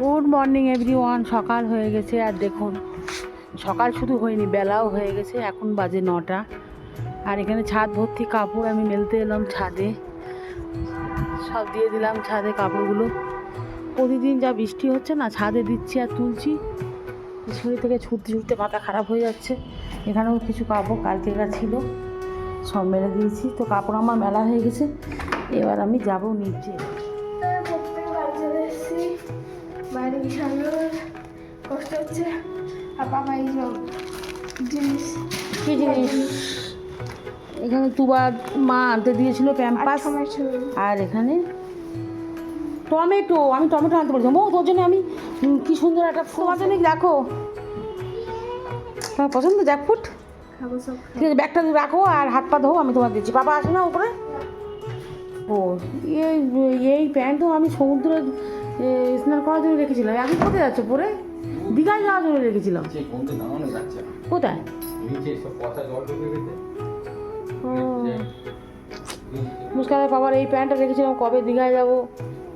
Good morning every one সকাল হয়ে গেছে, আর দেখুন, সকাল শুধু হয়নি, বেলাও হয়ে গেছে, এখন বাজে নটা। আর এখানে ছাদ ভর্তি কাপড় আমি মেলতে এলাম ছাদে। সব দিয়ে দিলাম ছাদে কাপড়গুলো। প্রতিদিন যা বৃষ্টি হচ্ছে না, ছাদে দিচ্ছি আর তুলছি। সিঁড়ি থেকে ছুটতে ছুটতে মাথা খারাপ হয়ে যাচ্ছে। এখানেও কিছু কাপড় কালকেরা ছিল, সব মেলে দিয়েছি। তো কাপড় আমার মেলা হয়ে গেছে, এবার আমি যাব নিচে। সামলানোর কষ্ট হচ্ছে। আর বাবা এই জিনিস কি জিনিস? এখানে তুবার মা আনতে দিয়েছিল প্যাম্পাস। আর এখানে টমেটো। আমি টমেটো আনতে বলেছিলাম। ও তোর জন্য আমি কি সুন্দর একটা তোমার জন্য দেখো। তোমার পছন্দ? জ্যাকফুট ঠিক আছে ব্যাগটা তুমি রাখো আর হাত পা ধো আমি তোমার দিচ্ছি। বাবা আসে না উপরে? ও এই এই প্যান্টও আমি সমুদ্রে স্নান করার জন্য রেখেছিলাম। এখন কোথায় যাচ্ছে পরে? দীঘায় যাওয়ার জন্য রেখেছিলাম। কোথায়? মুস্কানের বাবার এই প্যান্টটা রেখেছিলাম কবে দীঘায় যাব?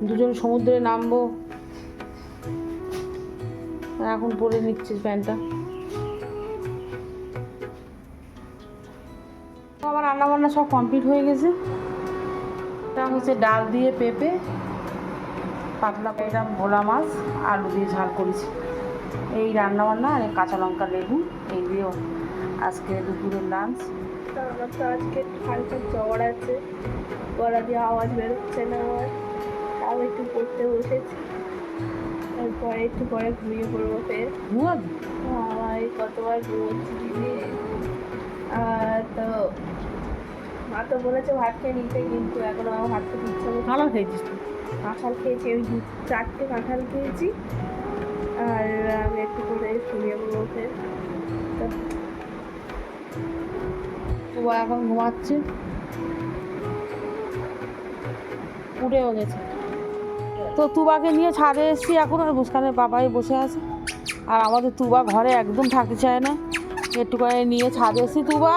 দুজন সমুদ্রে নামবো। এখন পরে নিচ্ছে প্যান্টটা। তো আমার রান্না বান্না সব কমপ্লিট হয়ে গেছে। এটা হচ্ছে ডাল দিয়ে পেঁপে। পাতলা পেঁটা ভোলা মাছ আলু দিয়ে ঝাল করেছি। এই রান্না বান্না আর কাঁচা লঙ্কা লেবু এই দিয়েও আজকে দুপুরের লাঞ্চ তো আমার তো আজকে হালকা জ্বর আছে গলা দিয়ে আওয়াজ বেরোচ্ছে না আমার। তাও একটু পড়তে বসেছি। তারপরে একটু পরে ঘুমিয়ে পড়ব ফের। আমার কতবার ঘুমোচ্ছি দিদি। আর তো মা তো বলেছে ভাত খেয়ে নিতে কিন্তু এখন আমার ভাত খেতে ইচ্ছা ভালো খেয়েছিস কাঁঠাল খেয়েছি, আমি দু চারটে কাঁঠাল খেয়েছি। আর আমি একটু করে তো তুবা এখন ঘুমাচ্ছে। উঠেও গেছে। তো তুবাকে নিয়ে ছাদে এসেছি এখন, আর মুস্কানের বাবাই বসে আছে। আর আমাদের তুবা ঘরে একদম থাকতে চায় না। একটু করে নিয়ে ছাদে এসেছি তুবা।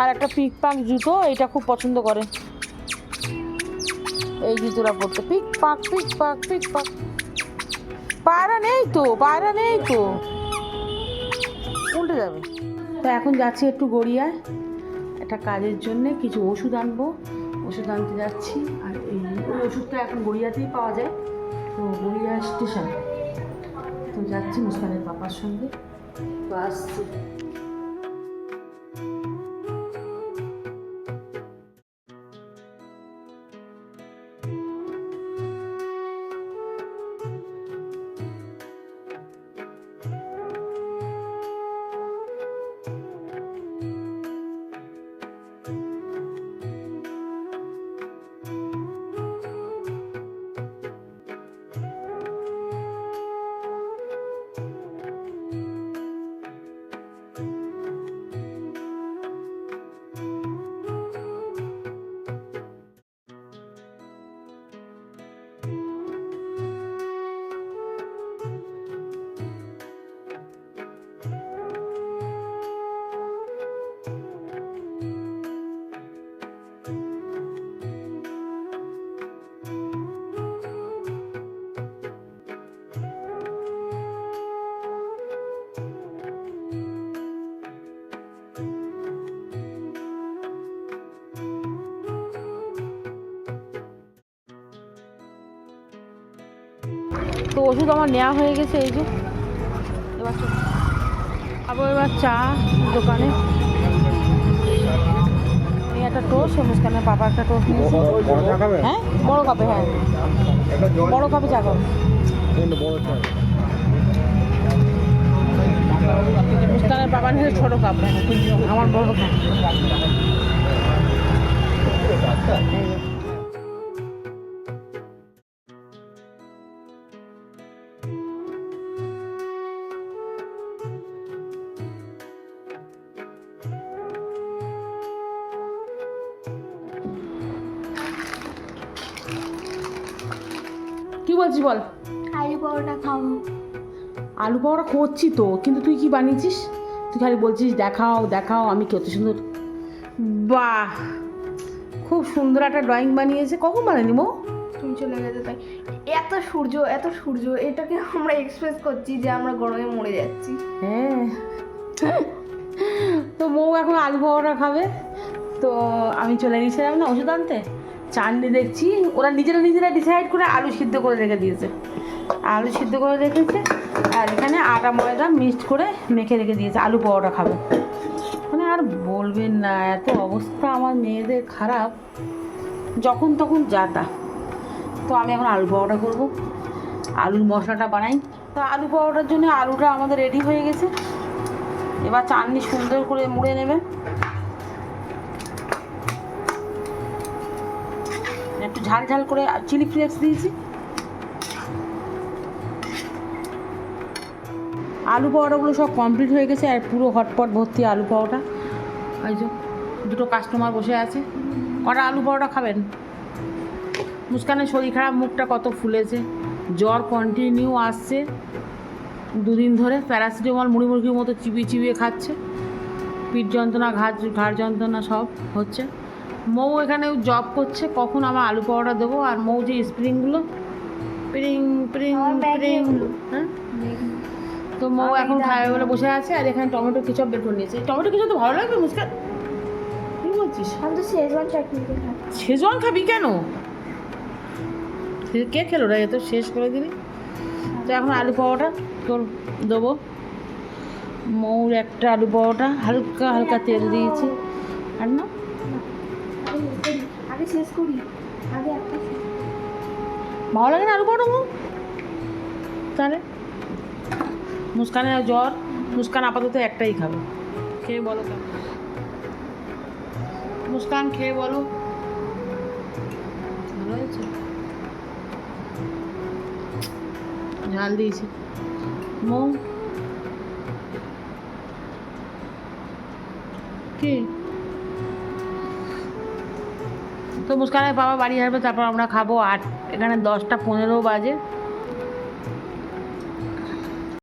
আর একটা পিক পাক জুতো, এটা খুব পছন্দ করে। এই জুতোটা পড়তে পিক পাক পিক পাক পিক পাক। পায়রা নেই তো, পায়রা নেই তো। উল্টে যাবে। তো এখন যাচ্ছি একটু গড়িয়ায়, একটা কাজের জন্যে কিছু ওষুধ আনব। ওষুধ আনতে যাচ্ছি, আর এই ওষুধটা এখন গড়িয়াতেই পাওয়া যায়। তো গড়িয়া স্টেশন। তো যাচ্ছি মুস্কানের পাপার সঙ্গে। তো আসছি। তো ওষুধ আমার নেওয়া হয়ে গেছে এই যে। এবার। আবার এবার চা দোকানে। একটা টোস্ট মুস্কানের পাপা একটা টোস্ট নিয়েছে। হ্যাঁ? বড় কাপে হ্যাঁ। বড় কাপে চা খাব। মুস্কানের বাবা নিয়েছে ছোটো কাপ। আমার বড় কাপ। কি বলছিস বল? আলু পরোটা খাব। আলু পরোটা করছি তো কিন্তু তুই কি বানিয়েছিস? তুই খালি বলছিস দেখাও দেখাও আমি কত সুন্দর বাহ! খুব সুন্দর একটা ড্রয়িং বানিয়েছে। কখন বানালি মো? তুমি চলে গেছে তাই। এত সূর্য এত সূর্য এটাকে আমরা এক্সপ্রেস করছি যে আমরা গরমে মরে যাচ্ছি। হ্যাঁ। তো বউ এখন আলু পরোটা খাবে। তো আমি চলে গেছিলাম না ওষুধ আনতে? চাননি দেখছি। ওরা নিজেরা নিজেরা ডিসাইড করে আলু সিদ্ধ করে রেখে দিয়েছে। আলু সিদ্ধ করে রেখেছে আর এখানে আটা, ময়দা মিক্সড করে মেখে রেখে দিয়েছে। আলু পরোটা খাবে। মানে আর বলবেন না, এত অবস্থা আমার মেয়েদের খারাপ। যখন তখন যাতা তো। আমি এখন আলু পরোটা করব। আলুর মশলাটা বানাই। তো আলু পরোটার জন্য আলুটা আমাদের রেডি হয়ে গেছে। এবার চাটনি সুন্দর করে মুড়ে নেবে। ঝাল ঝাল করে চিলি ফ্লেক্স দিয়েছি। আলু পরোটাগুলো সব কমপ্লিট হয়ে গেছে আর পুরো হটপট ভর্তি আলু পরোটা। ওই যে দুটো কাস্টমার বসে আছে। কটা আলু পরোটা খাবেন? মুস্কানের শরীর খারাপ, মুখটা কত ফুলেছে। জ্বর কন্টিনিউ আসছে। দুদিন ধরে প্যারাসিটামল মুড়ি মুরগির মতো চিবিয়ে চিবিয়ে খাচ্ছে। পিঠ যন্ত্রণা ঘাট ঘাড় যন্ত্রণা সব হচ্ছে। মৌ এখানে জব করছে কখন আমার আলু পরোটা দেবো আর মৌ যে স্প্রিংগুলো প্রিং প্রিং প্রিং হ্যাঁ? তো মৌ এখন খাবে বলে বসে আছে আর এখানে টমেটো কিচপ বের করে নিয়েছে। টমেটো কিচপ তো ভালো লাগবে মুস্কান কী বলছিস? আমি তো শেজওয়ান চাটনি শেজওয়ান খাবি। কেন? কে খেলো রে? এত শেষ করে দিলি। তো এখন আলু পরোটা তোর দেবো। মৌর একটা আলু পরোটা হালকা হালকা তেল দিয়েছি। আর না? আগে শেষ করি। আগে একটা ভালো লাগে না আলু পরোটা তাহলে? মুস্কানের জ্বর, মুস্কান আপাতত একটাই খাবে। খেয়ে বলো কেমন মুস্কান, খেয়ে বলো। ঝাল দিয়েছি। মৌ? কি? তো মুস্কানের বাবা বাড়ি আসবে তারপর আমরা খাব আট এখানে দশটা পনেরো বাজে।